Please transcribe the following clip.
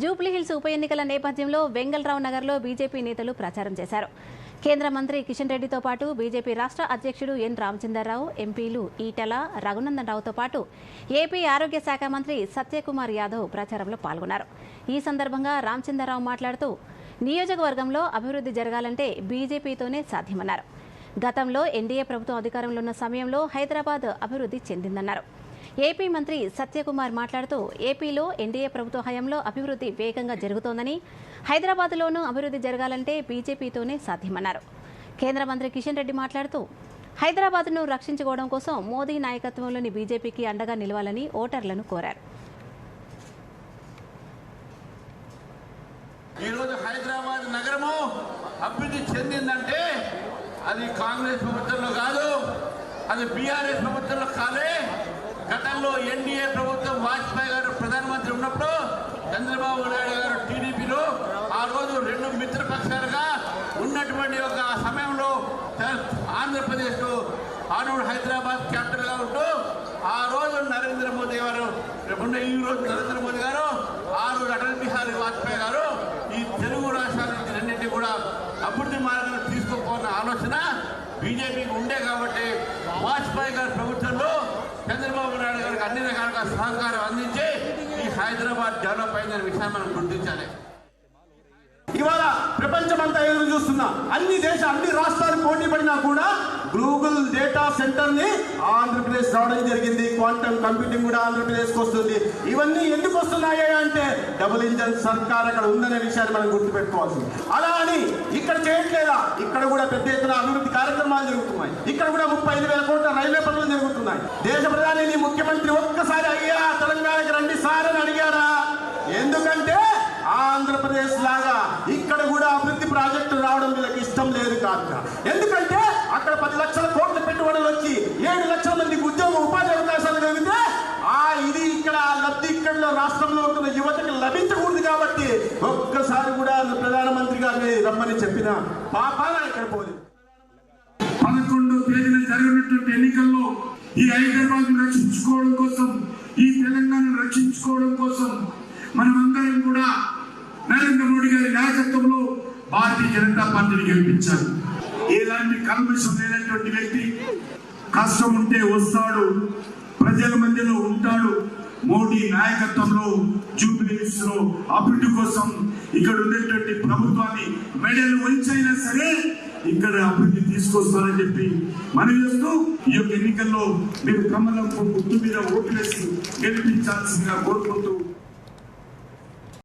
జూబ్లీహిల్స్ ఉప ఎన్నికల నేపథ్యంలో వెంగళరావు నగర్లో బీజేపీ నేతలు ప్రచారం చేశారు. కేంద్ర మంత్రి కిషన్ రెడ్డితో పాటు బీజేపీ రాష్ట్ర అధ్యక్షుడు ఎన్ రామచంద్రరావు ఎంపీలు ఈటల రఘునందన్ రావుతో పాటు ఏపీ ఆరోగ్య శాఖ మంత్రి సత్యకుమార్ యాదవ్ ప్రచారంలో పాల్గొన్నారు. ఈ సందర్భంగా రామచంద్రరావు మాట్లాడుతూ నియోజకవర్గంలో అభివృద్ధి జరగాలంటే బీజేపీతోనే సాధ్యమన్నారు. గతంలో ఎన్డీఏ ప్రభుత్వం అధికారంలో ఉన్న సమయంలో హైదరాబాద్ అభివృద్ధి చెందిందన్నారు. ఏపీ మంత్రి సత్యకుమార్ మాట్లాడుతూ ఏపీలో ఎన్డీఏ ప్రభుత్వ హయాంలో అభివృద్ధి వేగంగా జరుగుతోందని హైదరాబాద్లోనూ అభివృద్ధి జరగాలంటే బీజేపీతోనే సాధ్యమన్నారు. కేంద్ర మంత్రి కిషన్ రెడ్డి మాట్లాడుతూ హైదరాబాద్ను రక్షించుకోవడం కోసం మోదీ నాయకత్వంలోని బీజేపీకి అండగా నిలవాలని ఓటర్లను కోరారు. ఈరోజు హైదరాబాద్ నగరము అభివృద్ధి చెందిందంటే అది కాంగ్రెస్ ప్రభుత్వంలో కాదు అది బీఆర్ఎస్ ప్రభుత్వంలో కాలే. గతంలో ఎన్డీఏ ప్రభుత్వం వాజ్పేయి గారు ప్రధానమంత్రి ఉన్నప్పుడు చంద్రబాబు నాయుడు గారు టీడీపీలో ఆ రోజు రెండు మిత్రపక్షాలుగా ఉన్నటువంటి ఒక సమయంలో ఆంధ్రప్రదేశ్ ఆనూరు హైదరాబాద్ క్యాపిటల్గా ఉంటూ ఆ రోజు నరేంద్ర మోదీ గారు ఉన్న ఈ రోజు నరేంద్ర మోదీ గారు ఆ రోజు అటల్ బిహారీ వాజ్పేయి గారు ఈ తెలుగు రాష్ట్రాల రెండింటినీ కూడా అభివృద్ధి మార్గంలో తీసుకోపోన్న ఆలోచన బీజేపీకి ఉండే కాబట్టి వాజ్పేయి గారి ప్రభుత్వంలో అన్ని రకాలుగా సహకారం అందించి ఈ హైదరాబాద్ డెవలప్ అయిందనే విషయాన్ని మనం గుర్తించాలి. ఇవాళ ప్రపంచమంతా ఎదురు చూస్తున్నా అన్ని దేశ అన్ని రాష్ట్రాలు పోటీ పడినా కూడా గూగుల్ డేటా సెంటర్ని ఆంధ్రప్రదేశ్ రావడం జరిగింది. క్వాంటమ్ కంప్యూటింగ్ కూడా ఆంధ్రప్రదేశ్కి వస్తుంది. ఇవన్నీ ఎందుకు వస్తున్నాయి అంటే డబుల్ ఇంజన్ సర్కార్ అక్కడ ఉందనే విషయాన్ని మనం గుర్తుపెట్టుకోవాల్సింది. అలా అని ఇక్కడ చేయట్లేదా? ఇక్కడ కూడా పెద్ద ఎత్తున అభివృద్ధి కార్యక్రమాలు జరుగుతున్నాయి. ఇక్కడ కూడా ముప్పై ఐదు వేల కోట్ల రైల్వే పనులు జరుగుతున్నాయి. దేశ ప్రధాని నీ ముఖ్యమంత్రి ఒక్కసారి అయ్యా తెలంగాణకి రండి సార్ అని అడిగారా? ఎందుకంటే ఆంధ్రప్రదేశ్ లాగా ఇక్కడ కూడా అభివృద్ధి ప్రాజెక్టు రావడం వీళ్ళకి ఇష్టం లేదు కాక. ఎందుకంటే పది లక్షల కోట్ల పెట్టుబడులు వచ్చి ఏడు లక్షల మందికి ఉద్యోగ ఉపాధి అవకాశాలు కలిగితే ఆ ఇది ఇక్కడ లబ్ధి ఇక్కడ రాష్ట్రంలో ఉంటున్న యువతకి లభించకూడదు కాబట్టి ఒక్కసారి కూడా ప్రధానమంత్రి గారిని రమ్మని చెప్పిన పాపాన ఇక్కడ పోలేదు. పదకొండు తేదీన జరిగినటువంటి ఎన్నికల్లో ఈ హైదరాబాద్ రక్షించుకోవడం కోసం ఈ తెలంగాణ రక్షించుకోవడం కోసం మనమందరం కూడా నరేంద్ర మోడీ గారి నాయకత్వంలో భారతీయ జనతా పార్టీని గెలిపించారు కల్మషం లేనటువంటి వ్యక్తి. కష్టం ఉంటే వస్తాడు ప్రజల మధ్యలో ఉంటాడు. మోడీ నాయకత్వంలో జూబ్లీస్లో అభివృద్ధి కోసం ఇక్కడ ఉండేటువంటి ప్రభుత్వాన్ని మెడలు వంచైనా సరే ఇక్కడ అభివృద్ధి తీసుకొస్తారని చెప్పి మనం చేస్తూ ఈ యొక్క ఎన్నికల్లో మీరు కమలం గుర్తు మీద ఓటు వేసి గెలిపించాల్సిందిగా కోరుకుంటూ